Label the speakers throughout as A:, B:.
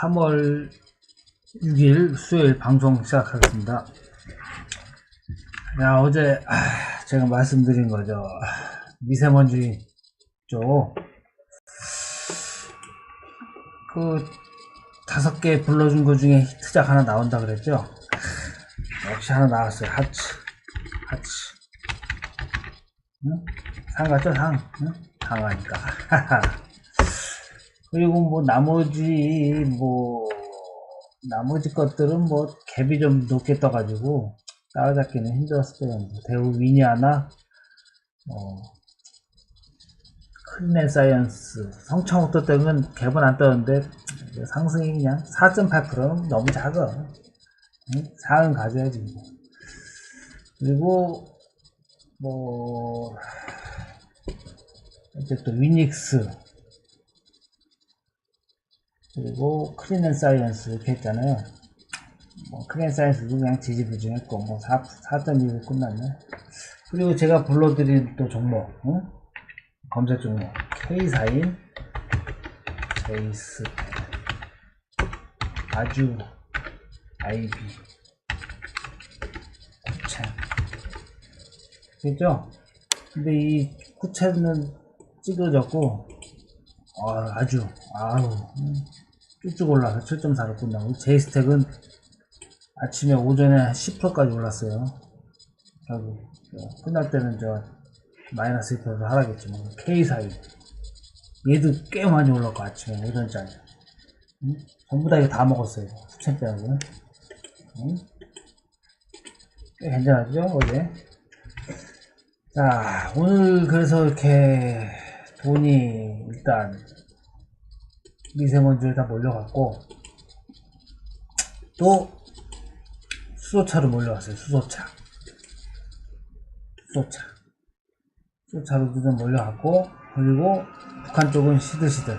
A: 3월 6일 수요일 방송 시작하겠습니다. 야, 어제, 아, 제가 말씀드린 거죠. 미세먼지 쪽, 그, 다섯 개 불러준 것 중에 히트작 하나 나온다 그랬죠? 역시 하나 나왔어요. 하츠. 하츠. 응? 상 같죠? 상. 응? 상하니까. 그리고 뭐 나머지 뭐 나머지 것들은 뭐 갭이 좀 높게 떠가지고 따라잡기는 힘들었을 거예요. 뭐 대우 위니아나 어 크리넨 사이언스 성창호도 때문에 갭은 안 떠는데 상승이 그냥 4.8%는 너무 작아. 응? 4은 가져야지. 뭐. 그리고 뭐 이제 또 위닉스 그리고 크리넨 사이언스 이렇게 했잖아요. 뭐 크리넨 사이언스도 그냥 지지부진했고 뭐 4, 4.2로 끝났네. 그리고 제가 불러드린 또 종목 응? 검색 종목 K사인 제이스 아주 아이비 구체 그죠? 근데 이 구체는 찌그러졌고 아, 아주 아우 음, 쭉쭉 올라서 7.4로 끝나고 제이스택은 아침에 오전에 10%까지 올랐어요. 결국 어, 끝날 때는 저 마이너스 2%로 하락했지만 K사이 얘도 꽤 많이 올랐고 아침에 오전짜리 응? 전부 다 이거 다 먹었어요. 후천 빼고 응? 꽤 괜찮았죠 어제 자 오늘 그래서 이렇게 돈이 일단 미세먼지를 다 몰려갔고 또 수소차로 몰려왔어요 수소차. 수소차. 수소차로도 좀 몰려갔고 그리고 북한 쪽은 시들시들.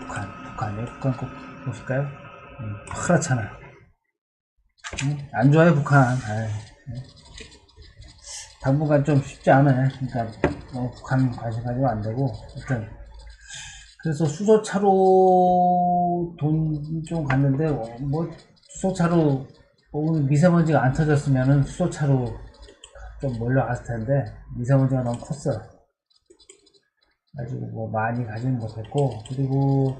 A: 북한 북한 북한 꼭 보실까요? 음, 파랗잖아요. 음, 안 좋아요 북한. 아이, 당분간 좀 쉽지 않아요. 그러니까 너무 북한 관심 가지면 안 되고 일단 그래서 수소차로 돈 좀 갔는데 어, 뭐 수소차로 오늘 미세먼지가 안 터졌으면은 수소차로 좀 몰려갔을 텐데 미세먼지가 너무 컸어. 가지고 뭐 많이 가지는 못했고 그리고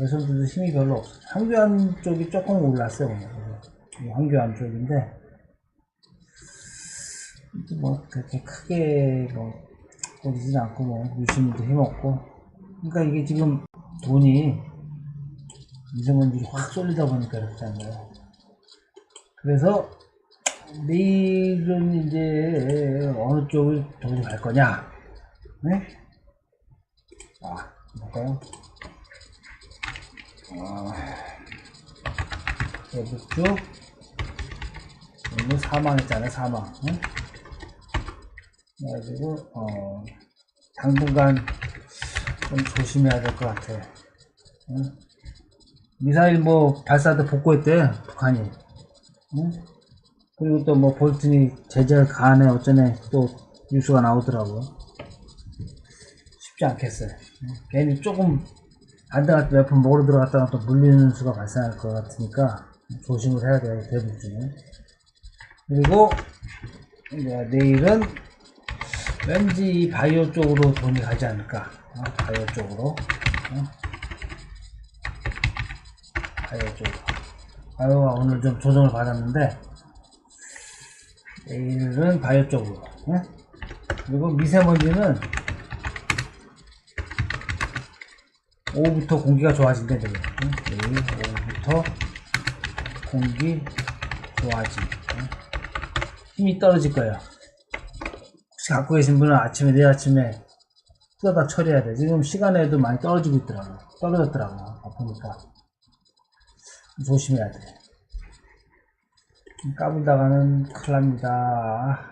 A: 여성들도 힘이 별로 없어. 황교안 쪽이 조금 올랐어요 오늘. 이 황교안 쪽인데 뭐 그렇게 크게 뭐 오르진 않고 뭐 유심도 힘없고 그러니까 이게 지금 돈이 미세먼지를 확 쏠리다 보니까 이렇게 된 거예요? 그래서 내일은 이제 어느 쪽을 돈이 갈 거냐? 네? 아 볼까요? 아, 여기 쭉 오늘 사망했잖아요 사망. 응? 그래가지고 어, 당분간 좀 조심해야 될 것 같아. 응? 미사일 뭐 발사도 복구했대 북한이. 응? 그리고 또 뭐 볼튼이 제재를 가하네 어쩌네 또 뉴스가 나오더라고. 쉽지 않겠어요. 응? 괜히 조금 안 들어갈 때몇번 먹으러 들어갔다가 또 물리는 수가 발생할 것 같으니까 조심을 해야 돼요 대부분 중에. 그리고 내일은 왠지 바이오 쪽으로 돈이 가지 않을까 어? 바이오 쪽으로 어? 바이오 쪽으로 바이오가 오늘 좀 조정을 받았는데 내일은 바이오 쪽으로 어? 그리고 미세먼지는 오후부터 공기가 좋아진대 내일 어? 내일 오후부터 공기 좋아짐 어? 힘이 떨어질 거예요 갖고 계신 분은 아침에 내일 아침에 뜯어다 처리해야 돼. 지금 시간에도 많이 떨어지고 있더라고. 떨어졌더라고. 아프니까 조심해야 돼. 까불다가는 큰일 납니다.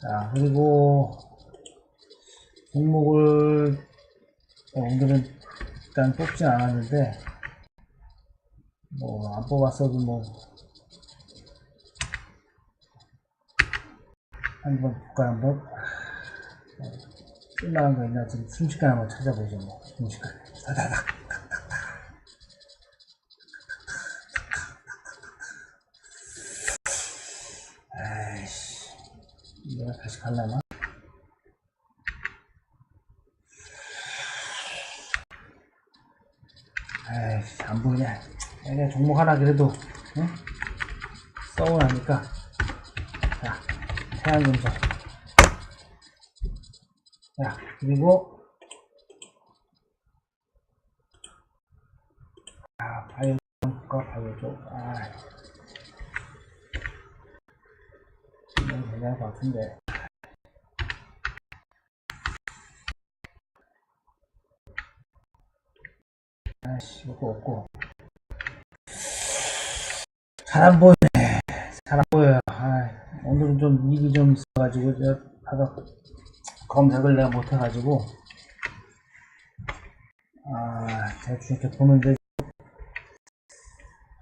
A: 자 그리고 종목을 어, 오늘은 일단 뽑진 않았는데 뭐 안 뽑았어도 뭐 한번 볼까 한번 아, 끝나는 거 있나 좀 순식간에 한번 찾아보죠 뭐 순식간에 다다닥 탁탁탁 아이씨 내가 다시 갈라나? 에이씨 안 보이냐? 내가 종목 하나 그래도 응? 써오라니까 자, 태양금속. 자, 그리고, 아, 바이오 거 바이오 쪽. 아. 이건 괜찮을 것 같은데. 아씨, 이거 없고. 잘 안 보이네. 잘 안 보여요. 아, 오늘은 좀 일이 좀 있어가지고, 제가 하다 검색을 내가 못해가지고, 아, 대충 이렇게 보는데,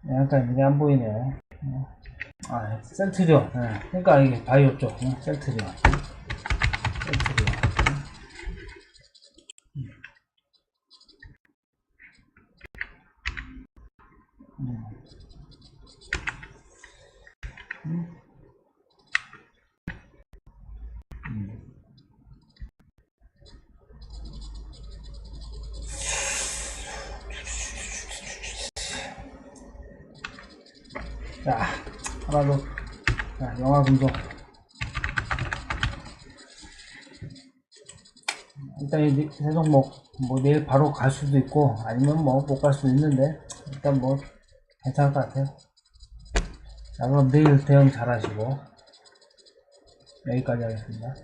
A: 약간 이게 안 보이네. 아, 셀트리온. 예. 그러니까 이게 바이오 쪽. 예, 셀트리온. 셀트리온. 음. 음. 음. 자, 하나 더. 자, 영화 분석. 일단 이 세종목 뭐 내일 바로 갈 수도 있고 아니면 뭐 못 갈 수도 있는데 일단 뭐 괜찮을 것 같아요. 자 그럼 내일 대응 잘 하시고 여기까지 하겠습니다.